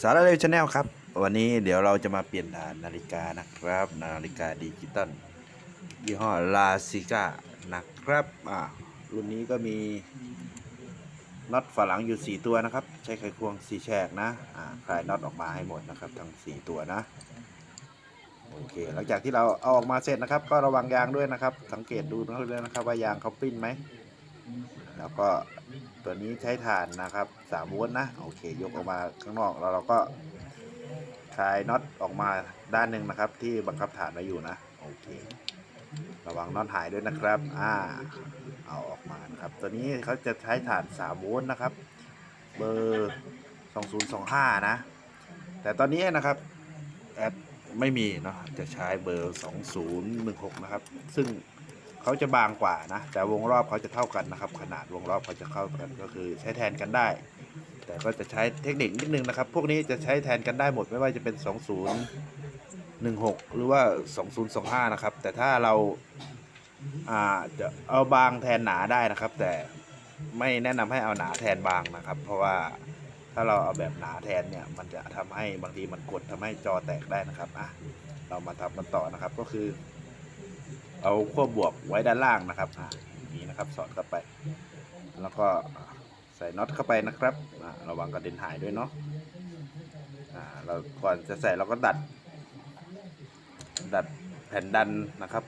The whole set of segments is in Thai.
สารเลวชาแนลครับ วันนี้เดี๋ยวเราจะมาเปลี่ยนฐานนาฬิกานะครับ นาฬิกาดิจิตอลยี่ห้อลาซิก้านะครับอ่ารุ่นนี้ก็มีน็อตฝาหลังอยู่ 4 ตัวนะครับ ใช้ไขควง 4 แฉกนะอ่าคลายน็อตออกมาให้หมดนะครับ ทั้ง 4 ตัวนะโอเคหลังจากที่เราเอาออกมาเสร็จนะครับ ก็ระวังยางด้วยนะครับ สังเกตดูด้วยนะครับว่ายางเขาปิ้นไหม แล้วก็ตัวนี้ใช้ถ่านนะครับ3โวลต์นะโอเค ยกออกมาข้างนอกแล้วเราก็คลายน็อตออกมาด้านหนึ่งนะครับ ที่บังคับฐานไว้อยู่นะโอเค ระวังน็อตหายด้วยนะครับอ่าเอาออกมานะครับ ตัวนี้เขาจะใช้ฐาน3โวลต์นะครับ เบอร์2025 นะ แต่ตอนนี้นะครับแอดไม่มีเนาะจะใช้เบอร์ 2016 นะครับ ซึ่ง เขาจะบางกว่านะ แต่วงรอบเขาจะเท่ากันนะครับ ขนาดวงรอบเขาจะเข้ากันก็คือใช้แทนกันได้ แต่ก็จะใช้เทคนิคนิดนึงนะครับ พวกนี้จะใช้แทนกันได้หมดไม่ว่าจะเป็น 2016 หรือว่า 2025 นะครับ แต่ถ้าเราอ่าจะเอาบางแทนหนาได้นะครับ แต่ไม่แนะนำให้เอาหนาแทนบางนะครับ เพราะว่าถ้าเราเอาแบบหนาแทนเนี่ยมันจะทำให้บางทีมันกดทำให้จอแตกได้นะครับอะเรามาทำกันต่อนะครับก็คือ เอาขั้วบวกไว้ด้านล่างนะครับนี้นะครับสอดเข้าไป แล้วก็ใส่น็อตเข้าไปนะครับระวังกระเด็นหายด้วยเนาะเราก่อนจะใส่เราก็ดัด ดัดแผ่นดันนะครับ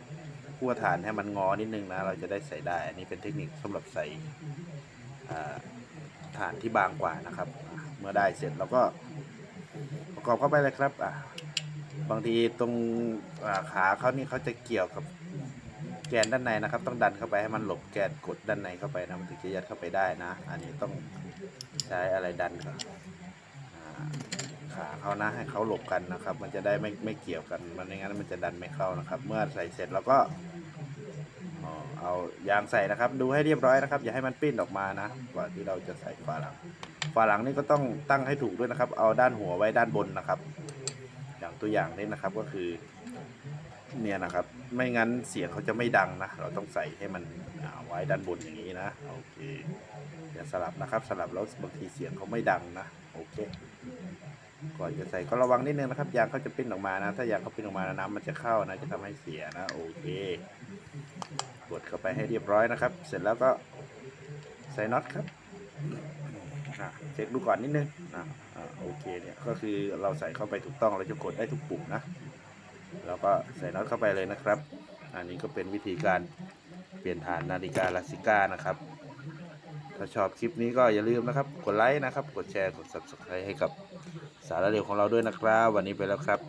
ขั้วฐานให้มันงอนิดนึงนะ เราจะได้ใส่ได้ อันนี้เป็นเทคนิคสำหรับใส่ฐานที่บางกว่านะครับ เมื่อได้เสร็จเราก็ประกอบเข้าไปเลยครับบางทีตรงขาเขานี่เขาจะเกี่ยวกับ แกนด้านในนะครับ ต้องดันเข้าไปให้มันหลบแกนกดด้านในเข้าไปนะมันถึงจะยัดเข้าไปได้นะ อันนี้ต้องใช้อะไรดันก่อนขาเขานะให้เขาหลบกันนะครับ มันจะได้ไม่ไม่เกี่ยวกันมันไม่งั้นมันจะดันไม่เข้านะครับ เมื่อใส่เสร็จเราก็เอายางใส่นะครับ ดูให้เรียบร้อยนะครับ อย่าให้มันปิ้นออกมานะก่อนที่เราจะใส่ฝาหลังฝาหลังนี่ก็ต้องตั้งให้ถูกด้วยนะครับ เอาด้านหัวไว้ด้านบนนะครับ อย่างตัวอย่างนี้นะครับก็คือ เนี่ยนะครับ ไม่งั้นเสียงเขาจะไม่ดังนะ เราต้องใส่ให้มันไว้ด้านบนอย่างนี้นะ โอเคอย่าสลับนะครับ สลับแล้วบางทีเสียงเขาไม่ดังนะ โอเค ก่อนจะใส่ก็ระวังนิดนึงนะครับ ยางเขาจะปิ้นออกมานะ ถ้ายางเขาปิ้นออกมานะน้ำมันจะเข้านะ จะทำให้เสียนะ โอเค กดเข้าไปให้เรียบร้อยนะครับ เสร็จแล้วก็ใส่น็อตครับเช็คดูก่อนนิดนึงอะอะโอเคเนี่ย ก็คือเราใส่เข้าไปถูกต้อง เราจะกดได้ทุกปุ่มนะ แล้วก็ใส่น็อตเข้าไปเลยนะครับ อันนี้ก็เป็นวิธีการเปลี่ยนฐานนาฬิกาลาซิก้านะครับ ถ้าชอบคลิปนี้ก็อย่าลืมนะครับ กดไลค์นะครับ กดแชร์ กด subscribe ให้กับสารเร็วของเราด้วยนะครับ วันนี้ไปแล้วครับ